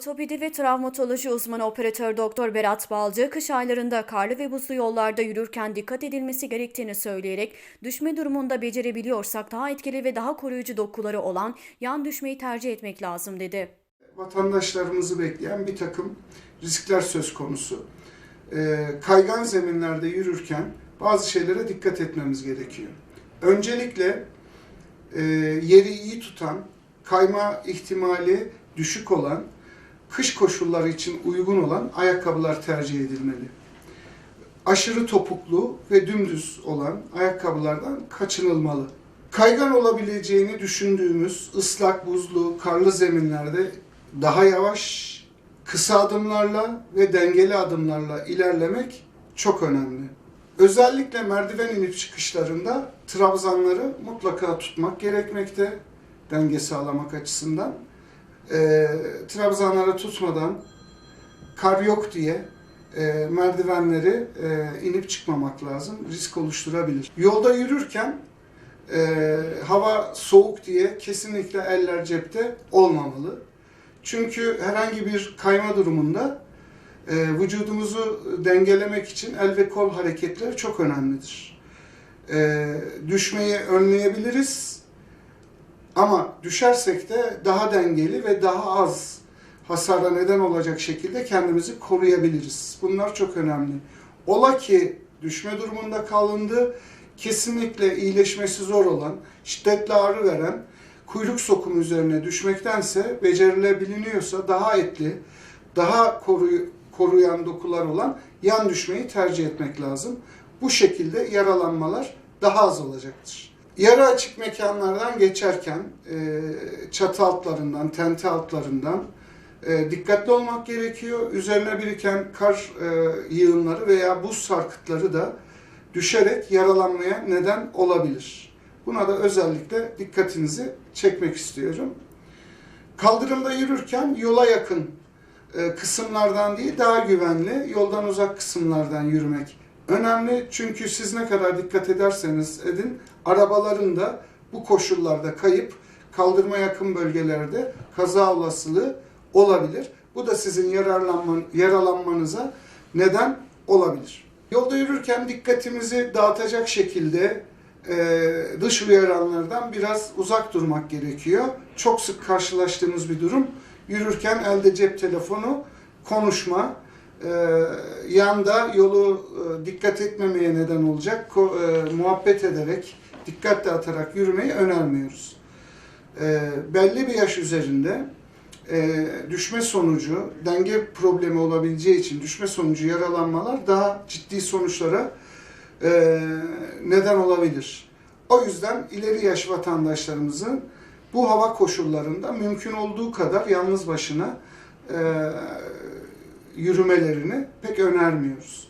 Ortopedi ve travmatoloji uzmanı operatör doktor Berat Balcı, kış aylarında karlı ve buzlu yollarda yürürken dikkat edilmesi gerektiğini söyleyerek, düşme durumunda becerebiliyorsak daha etkili ve daha koruyucu dokuları olan yan düşmeyi tercih etmek lazım dedi. vatandaşlarımızı bekleyen bir takım riskler söz konusu. Ee, kaygan zeminlerde yürürken bazı şeylere dikkat etmemiz gerekiyor. Öncelikle e, yeri iyi tutan, kayma ihtimali düşük olan, kış koşulları için uygun olan ayakkabılar tercih edilmeli. Aşırı topuklu ve dümdüz olan ayakkabılardan kaçınılmalı. Kaygan olabileceğini düşündüğümüz ıslak, buzlu, karlı zeminlerde daha yavaş, kısa adımlarla ve dengeli adımlarla ilerlemek çok önemli. Özellikle merdiven inip çıkışlarında trabzanları mutlaka tutmak gerekmekte denge sağlamak açısından. Ee, trabzanları tutmadan kar yok diye e, merdivenleri e, inip çıkmamak lazım. Risk oluşturabilir. Yolda yürürken e, hava soğuk diye kesinlikle eller cepte olmamalı. Çünkü herhangi bir kayma durumunda e, vücudumuzu dengelemek için el ve kol hareketleri çok önemlidir. E, düşmeyi önleyebiliriz ama düşersek de daha dengeli ve daha az hasara neden olacak şekilde kendimizi koruyabiliriz. Bunlar çok önemli. Ola ki düşme durumunda kalındı, kesinlikle iyileşmesi zor olan, şiddetli ağrı veren, kuyruk sokumu üzerine düşmektense becerilebiliniyorsa daha etli, daha koruy- koruyan dokular olan yan düşmeyi tercih etmek lazım. Bu şekilde yaralanmalar daha az olacaktır. Yarı açık mekanlardan geçerken e, çatı altlarından, tente altlarından e, dikkatli olmak gerekiyor. Üzerine biriken kar e, yığınları veya buz sarkıtları da düşerek yaralanmaya neden olabilir. Buna da özellikle dikkatinizi çekmek istiyorum. Kaldırımda yürürken yola yakın kısımlardan değil daha güvenli yoldan uzak kısımlardan yürümek önemli. Çünkü siz ne kadar dikkat ederseniz edin arabaların da bu koşullarda kayıp kaldırıma yakın bölgelerde kaza olasılığı olabilir. Bu da sizin yararlanma, yaralanmanıza neden olabilir. Yolda yürürken dikkatimizi dağıtacak şekilde e, dış uyaranlardan biraz uzak durmak gerekiyor. Çok sık karşılaştığımız bir durum. Yürürken elde cep telefonu, konuşma, yanda yolu e, dikkat etmemeye neden olacak, e, muhabbet ederek, dikkat dağıtarak yürümeyi önermiyoruz. E, belli bir yaş üzerinde e, düşme sonucu, denge problemi olabileceği için düşme sonucu yaralanmalar daha ciddi sonuçlara neden olabilir. O yüzden ileri yaş vatandaşlarımızın bu hava koşullarında mümkün olduğu kadar yalnız başına yürümelerini pek önermiyoruz.